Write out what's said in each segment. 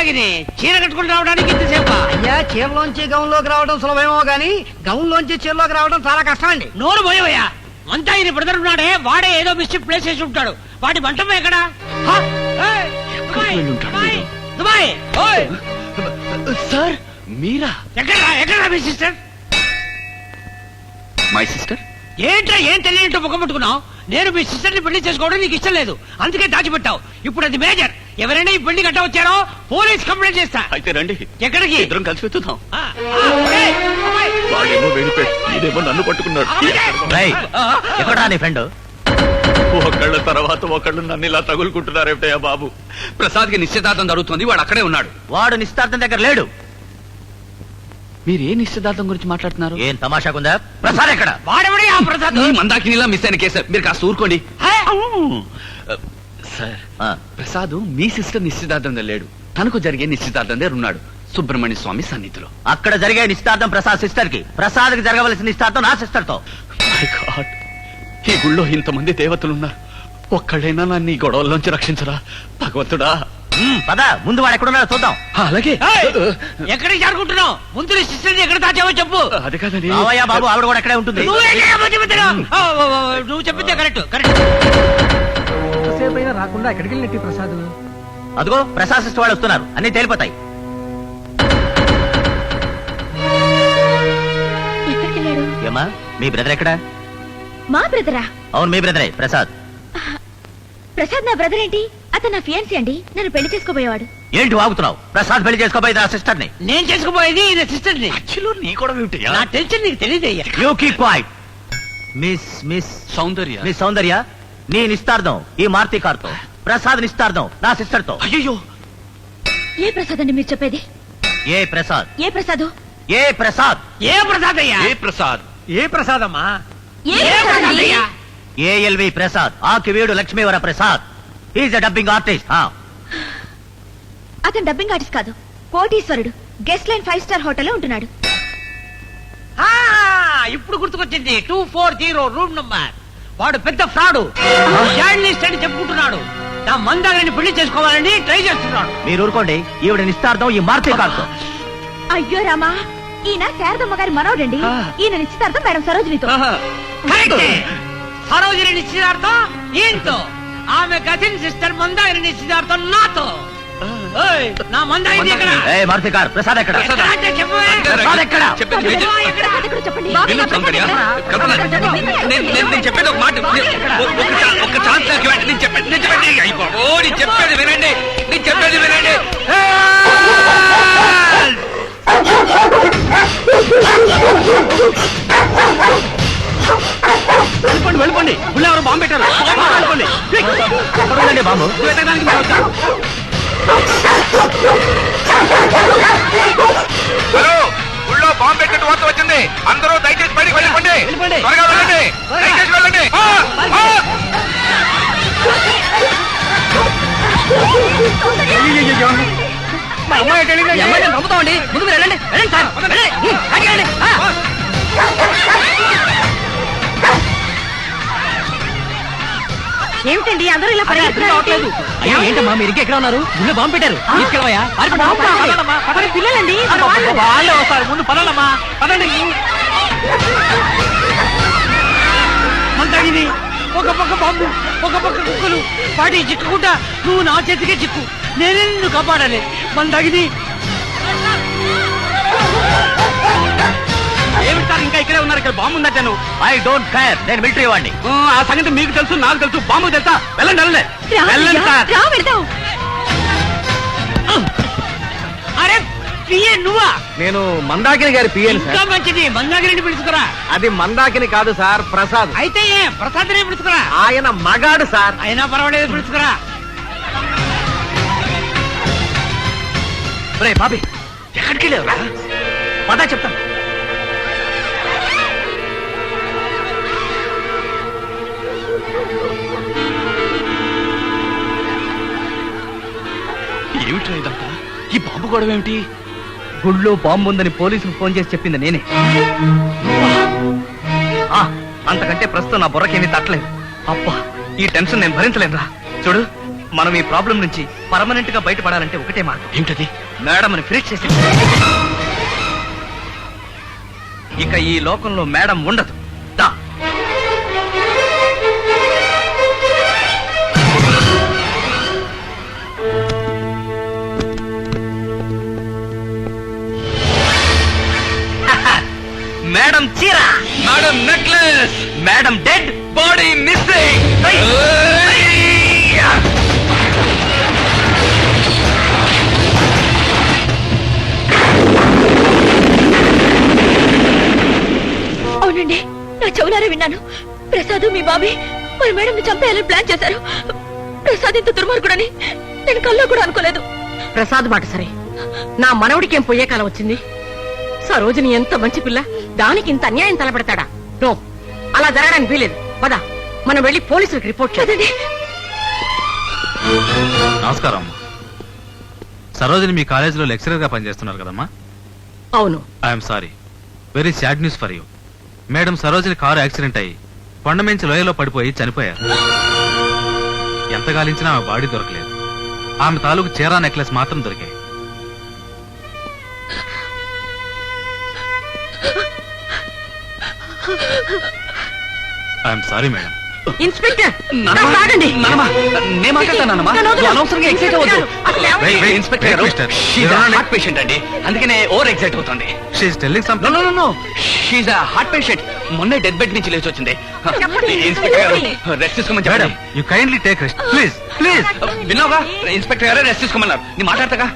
మందాగిని చీర కట్టుకుని రావడానికి ఇంతసేపా? అయ్యా చీరలోంచి గౌన్లోకి రావడం సులభమేమో గానీ గౌన్లోంచి చీరలోకి రావడం చాలా కష్టం అండి నోరు పోయవయ్యా. మందాగిని బ్రదర్ ఉన్నాడే వాడే ఏదో మిస్టేక్ ప్లేస్ చేసి ఉంటాడు. వాడి మంటపం ఎక్కడ? దుబాయ్, సార్ మీరా? ఎక్కడ ఎక్కడ మీ సిస్టర్? My sister? ఏంట్రా ఏం తెలియనట్టు ముఖం పట్టుకున్నావు నేను మీ సిస్టర్ని పెళ్ళి చేసుకోవడం నీకు ఇష్టం లేదు. అందుకే దాచిపెట్టావు. ఇప్పుడు అది మేజర్. ఎవరైనా ఈ పెళ్ళి కట్ట వచ్చారో పోలీస్ కంప్లైంట్ చేస్తా. అయితే రండి. ఎక్కడికి? ఇద్దరం కలిసి వెతుకుతాం ఆ, ఆ, ఏయ్, అమ్మాయి. వాడేమో వెళ్ళిపోయాడు. ఇదేమో నన్ను పట్టుకున్నాడు. రేయ్, ఎక్కడా నీ ఫ్రెండ్? ఒకళ్ళ తర్వాత ఒకళ్ళు నన్ను ఇలా తగులుకుంటున్నారేమిటయ్యా బాబు? ప్రసాద్కి నిశ్చితార్థం జరుగుతుంది వాడు అక్కడే ఉన్నాడు. వాడు నిశ్చితార్థం దగ్గర లేడు. మీరు ఏ నిశ్చితార్థం గురించి మాట్లాడుతున్నారు? ఏం తమాషాకుందా ప్రసాద్ ఎక్కడ? వాడెవడే ఆ ప్రసాద్? ఈ మందాకినిలా మిస్ అయిన కేసు మీరు కాస్త ఊరుకోండి. హే? సార్. ఆ, ప్రసాద్ మీ సిస్టర్ నిశ్చితార్థం లేడు. తనకు జరిగే నిశ్చితార్థం దగ్గర ఉన్నాడు. సుబ్రహ్మణ్య స్వామి సన్నిధిలో. అక్కడ జరిగే నిశ్చితార్థం ప్రసాద్ సిస్టర్కి ప్రసాద్కి జరగవలసిన నిశ్చితార్థం నా సిస్టర్తో. ఈ గుళ్ళో ఇంతమంది దేవతలు ఉన్నారు. ఒక్కళ్ళైనా నన్ను ఈ గొడవల్లోంచి రక్షించరా? భగవంతుడా. పద ముందు వాడు ఎక్కడున్నాడో చూద్దాం. అలాగే. ఎక్కడికి జారుకుంటున్నావు ముందు సిస్టర్ ఎక్కడ దాచావో చెప్పు. అది రావయ్యా బాబు ఆవిడ కూడా ఎక్కడే ఉంటుంది. నువ్వు చెప్పిందే కరెక్ట్ కరెక్ట్. ఎంతసేపు అయినా రాకుండా ఎక్కడికి వెళ్ళినట్టు ప్రసాద్? అదిగో ప్రసాద్ సిస్టర్ వాళ్ళు వస్తున్నారు. అన్ని తేలిపోతాయి. ఎక్కడికి వెళ్ళాడు ఏమా మీ బ్రదర్ ఎక్కడా? మా బ్రదరా? అవును మీ బ్రదరే ప్రసాద్. ప్రసాద్ నా బ్రదర్ ఏంటి? అతను నా ఫియాన్సీ అండి. నన్ను పెళ్ళి చేసుకోబోయేవాడు. ఏంటి వాగుతున్నావు? ప్రసాద్ పెళ్ళి చేసుకోబోయేది నా సిస్టర్ని నేను చేసుకుపోయేది ఈయన సిస్టర్ని మధ్యలో నీ కూడా ఏమిటయ్యా? నా టెన్షన్ నీకు తెలియదయ్యా. You keep quiet miss miss Soundarya. Miss Soundarya? నీ నిస్తార్థం ఈ మారుతి కార్తో ప్రసాద్ నిస్తార్థం నా సిస్టర్తో అయ్యో ఏ ప్రసాద్ అండి మీరు చెప్పేది? ఏ ప్రసాద్? ఏ ప్రసాదు? ఏ ప్రసాద్? ఏ ప్రసాద్ అయ్యా ఏ ప్రసాద్? ఏ ప్రసాదమ్మా? ఏ ఏ ప్రసాద్? అయ్యా ALV Prasad? Akiveedu Lakshmivara Prasad. Is a dubbing artist అతను డబ్బింగ్ ఆర్టిస్ట్ కాదు. కోటీశ్వరుడు. గెస్ట్ లైన్ ఫైవ్ స్టార్ హోటల్లో ఉంటున్నాడు. ఆ, ఇప్పుడు గుర్తుకొచ్చింది. Two four zero room number వాడు పెద్ద ఫ్రాడు. జర్నలిస్ట్ అని చెప్పుకుంటున్నాడు. నా మందారిని పెళ్ళి చేసుకోవాలని ట్రై చేస్తున్నాడు. మీరు ఊరుకోండి ఈవిడ నిస్తార్థం ఈ మారుతి కార్తో అయ్యో రామా ఈయన శారదమ్మ గారి మనవడండి. ఈయన నిశ్చితార్థం మేడం సరోజినితో. సరోజిని నిశ్చితార్థం ఈయనతో. ఆమె కజిన్ సిస్టర్ మందారిని నిశ్చితార్థం నాతో. నా మందారిని ఎక్కడ ఏ మారుతి కార్ ప్రసాద్ ఎక్కడ. ప్రసాద్ ఎక్కడ చెప్పండి కల్పన, నేను నేను నేను చెప్పేది ఒక మాట ఒక ఒక ఛాన్స్ నాకు ఇవ్వండి. నేను చెప్పేది నేను చెప్పేది అయ్యో, ఓ, నేను చెప్పేది వినండి నేను చెప్పేది వినండి వెళ్ళిపోండి వెళ్ళిపోండి గుళ్ళు ఎవరు బాంబు పెట్టారు బాంబు వెళ్ళిపోండి బాబు వెతకడానికి. హలో ఊళ్ళో బాంబు పెట్టినట్టు వార్త వచ్చింది. అందరూ దయచేసి బయటికి వెళ్ళిపోండి వెళ్ళిపోండి. త్వరగా వెళ్ళండి. దయచేసి వెళ్ళండి. ఆ! ఆ! మా అమ్మాయి చంపుతామండి. ముందుకు వెళ్ళండి. వెళ్ళండి సార్. వెళ్ళండి. ఏమిటండి? అందరూ ఇలా పరిగెత్తున్నారు అయ్యో ఏంటమ్మా మీరు ఇంకా ఎక్కడ ఉన్నారు? గుళ్ళో బాంబు పెట్టారు. తీసుకెళ్ళవయ్యా. పిల్లలండి వాళ్ళే. వస్తారు. ముందు పదండమ్మా పదండి. మంతగిని ఒక పక్క బాంబు ఒక పక్క కుక్కలు. వాటి చిక్కుకుంటా నువ్వు నా చేతికే చిక్కు. నేనే నిన్ను కాపాడాలి. మందగిని ఏమిటి సార్? ఇంకా ఇక్కడే ఉన్నారు ఇక్కడ బాంబు ఐ డోంట్ కేర్ నేను మిలిటరీ వాడిని. ఆ సంగతి మీకు తెలుసు నాకు తెలుసు. బాంబు తెలుసా? వెళ్ళండి వెళ్ళండి. వెళ్ళండి సార్. రా వెళ్దాం. అరే పిఏ నువ్వా? నేను మందాకిని గారి పిఎన్ ఇంకా మంచిది. మందాగిరిని పిలుచుకురా. అది మందాకిని కాదు సార్ ప్రసాద్. అయితే ఏ ప్రసాద్ని పిలుచుకురా? ఆయన మగాడు సార్. అయినా పర్వాలేదు పిలుచుకురా. రే బాబీ ఎక్కడికి వెళ్ళావురా? పదా చెప్తాను. ఏమిట్రా ఇదంతా? ఈ బాంబు గొడవ ఏమిటి? గుళ్ళో బాంబు ఉందని పోలీసులు ఫోన్ చేసి చెప్పింది నేనే. ఆ, అంతకంటే ప్రస్తుతం నా బుర్రకేమీ తట్టలేదు. అబ్బా ఈ టెన్షన్ నేను భరించలేనురా. చూడు మనం ఈ ప్రాబ్లం నుంచి పర్మనెంట్గా బయటపడాలంటే ఒకటే మార్గం. ఏమిటది? మేడం అని ఫినిష్ చేసి ఇక ఈ లోకంలో మేడం ఉండదు. నా చెవులారా విన్నాను. ప్రసాద్ మీ బాబీ మరి మేడం ని చంపేయాలని ప్లాన్ చేశారు. ప్రసాద్ ఇంత దుర్మార్గుడని నేను కల్లో కూడా అనుకోలేదు. ప్రసాద్ మాట సరే. నా మనవడికి ఏం పోయే కాలం వచ్చింది? సరోజిని ఎంత మంచి పిల్ల దానికి ఇంత అన్యాయం తలపెడతాడా? నో అలా జరగడానికి వీలేదు. పద మనం వెళ్ళి పోలీసులకు రిపోర్ట్ చేద్దాం. కదండి నమస్కారం. సరోజిని మీ కాలేజీలో లెక్చరర్గా పనిచేస్తున్నారు కదమ్మా? అవును. I'm sorry. Very sad news for you. Madam Sarojini car accident అయ్యి కొండమించి లోయలో పడిపోయి చనిపోయారు. ఎంత గాలించినా ఆమె బాడీ దొరకలేదు. ఆమె తాలూకు చీరా నెక్లెస్ మాత్రం దొరికాయి. I'm sorry madam. ఇన్స్పెక్టర్ కాస్త ఆగండి. నేను మాట్లాడతానమ్మా నన్ను వదలు. అనవసరంగా ఎక్సైట్ అవ్వద్దు ఇన్స్పెక్టర్ హార్ట్ పేషెంట్ అండి. అందుకనే ఓవర్ ఎక్సైట్ అవుతుంది. She's telling no something no no she's heart patient మొన్నే డెత్ బెడ్ నుంచి లేచి వచ్చింది. ఇన్స్పెక్టర్ గారు. రెస్ట్ తీసుకోమని మేడం చెప్పండి you kindly take rest please please విన్నావుగా? ఇన్స్పెక్టర్ గారు రెస్ట్ తీసుకోమన్నారు. నీ మాట్లాడతాగా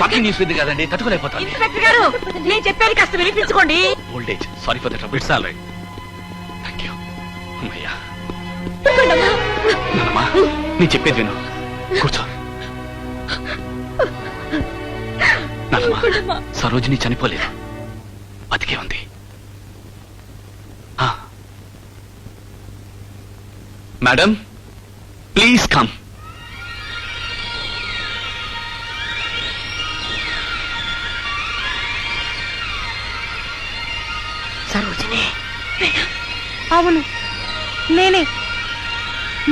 షాకింగ్ న్యూస్ ఇది కదండి. తట్టుకోలేకపోతాను. ఇన్స్పెక్టర్ గారు నేను చెప్పేది కాస్త వినిపించుకోండి. Old age sorry for the trouble it's all right thank you అమ్మయ్యా. నీ చెప్పేది విను. కూర్చో. సరోజిని చనిపోలేదు. బతికే ఉంది. Madam please come. సరోజిని. అవును.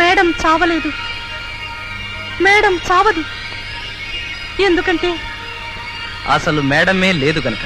మేడం చావలేదు. మేడం చావదు. ఎందుకంటే అసలు మేడమే లేదు కనుక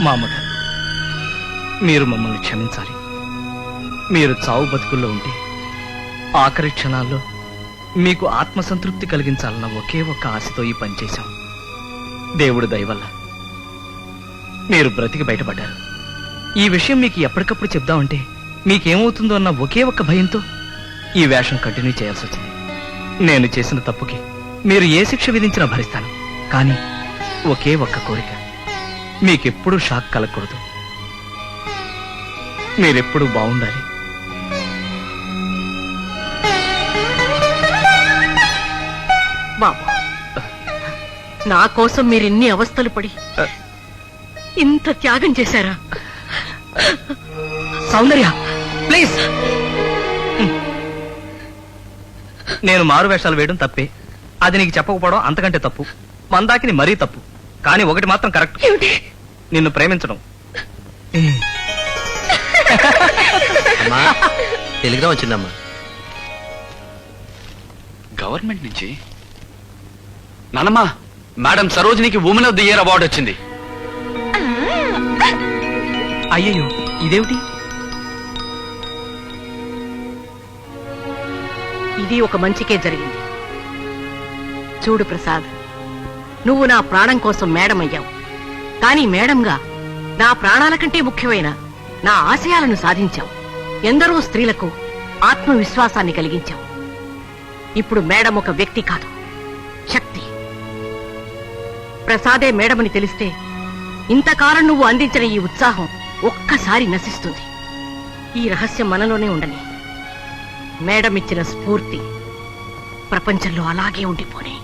మా అమ్మగారు మీరు మమ్మల్ని క్షమించాలి. మీరు చావు బతుకుల్లో ఉంటే ఆఖరి క్షణాల్లో మీకు ఆత్మసంతృప్తి కలిగించాలన్న ఒకే ఒక్క ఆశతో ఈ పనిచేశాం దేవుడు దయవల్ల మీరు బ్రతికి బయటపడ్డారు. ఈ విషయం మీకు ఎప్పటికప్పుడు చెప్దామంటే మీకేమవుతుందో అన్న ఒకే ఒక్క భయంతో ఈ వేషం కంటిన్యూ చేయాల్సి వచ్చింది. నేను చేసిన తప్పుకి మీరు ఏ శిక్ష విధించినా భరిస్తాను. కానీ ఒకే ఒక్క కోరిక. మీకెప్పుడు షాక్ కలగకూడదు. మీరెప్పుడు బాగుండాలి. బాబు నా కోసం మీరు ఇన్ని అవస్థలు పడి ఇంత త్యాగం చేశారా? సౌందర్య ప్లీజ్. నేను మారు వేషాలు వేయడం తప్పే. అది నీకు చెప్పకపోవడం అంతకంటే తప్పు. మందాకిని మరీ తప్పు. కానీ ఒకటి మాత్రం కరెక్ట్. నిన్ను ప్రేమించడం. టెలిగ్రామ్ వచ్చిందమ్మా. గవర్నమెంట్ నుంచి? నానమ్మా madam సరోజినికి women of the year award వచ్చింది. అయ్యయ్యో ఇదేమిటి? ఇది ఒక మంచికే జరిగింది. చూడు ప్రసాద్ నువ్వు నా ప్రాణం కోసం మేడం అయ్యావు కానీ మేడంగా నా ప్రాణాల కంటే ముఖ్యమైన నా ఆశయాలను సాధించావు. ఎందరో స్త్రీలకు ఆత్మవిశ్వాసాన్ని కలిగించావు. ఇప్పుడు మేడం ఒక వ్యక్తి కాదు శక్తి. ప్రసాదే మేడమని తెలిస్తే ఇంతకాలం నువ్వు అందించిన ఈ ఉత్సాహం ఒక్కసారి నశిస్తుంది. ఈ రహస్యం మనలోనే ఉండని. మేడం ఇచ్చిన స్ఫూర్తి ప్రపంచంలో అలాగే ఉండిపోనే.